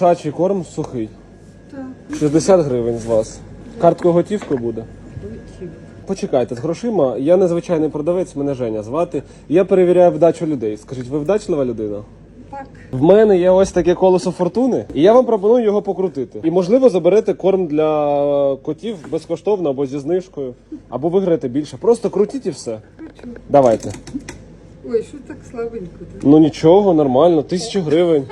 Шачий корм сухий. Так. 60 гривень з вас. Карткою готівкою буде. Почекайте, з грошима. Я незвичайний продавець, мене Женя звати. Я перевіряю вдачу людей. Скажіть, ви вдачлива людина? Так. В мене є ось таке колесо фортуни, і я вам пропоную його покрутити. І можливо заберете корм для котів безкоштовно або зі знижкою, або виграєте більше. Просто крутіть і все. Хочу. Давайте. Ой, що так слабенько? Ну нічого, нормально, тисячу гривень.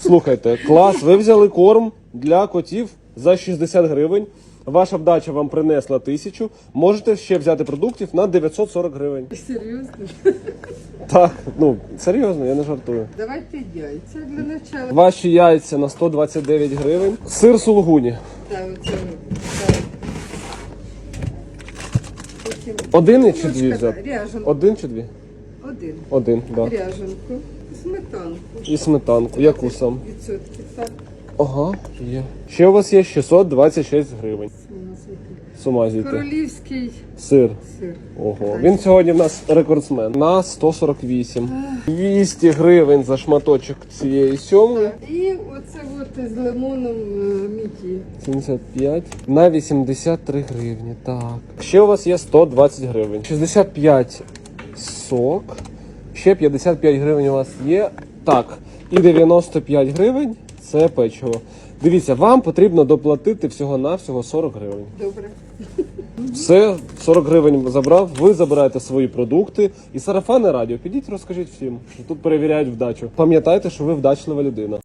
Слухайте, клас, ви взяли корм для котів за 60 гривень. Ваша вдача вам принесла тисячу. Можете ще взяти продуктів на 940 гривень. Серйозно? Так, ну серйозно, я не жартую. Давайте яйця для начала. Ваші яйця на 129 гривень. Сир сулугуні. Так, оце. Один чи дві взяти? да, Ряженку. Один чи дві? Один. Один, да. Ряженку. Сметанку. І сметанку. Яку сам? Відсотки. Так. Ага, є. Ще у вас є 626 гривень. Зійти. Королівський Сир. сир. Ого, він сьогодні в нас рекордсмен на 148. 200 гривень за шматочок цієї сьомги. І оце от з лимоном е, міті. 75 на 83 гривні. Так. Ще у вас є 120 гривень. 65 сок. Ще 55 гривень у вас є. Так. І 95 гривень це печиво. Дивіться, вам потрібно доплатити всього-навсього 40 гривень. Добре. Все, 40 гривень забрав, ви забираєте свої продукти. І сарафанне радіо. Підіть, розкажіть всім, що тут перевіряють вдачу. Пам'ятайте, що ви вдачлива людина.